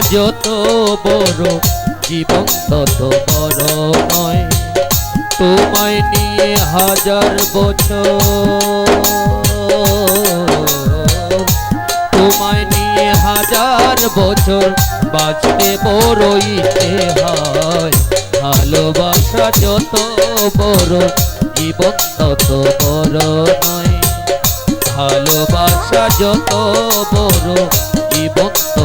যত বড় জীবন, তত বড় নয়। তোমায় নিয়ে হাজার বছর। তোমায় নিয়ে হাজার বছর বাঁচতে বড় ইচ্ছে হয় ভালোবাসা যত বড় জীবন, তত বড় নয়। ভালোবাসা যত বড়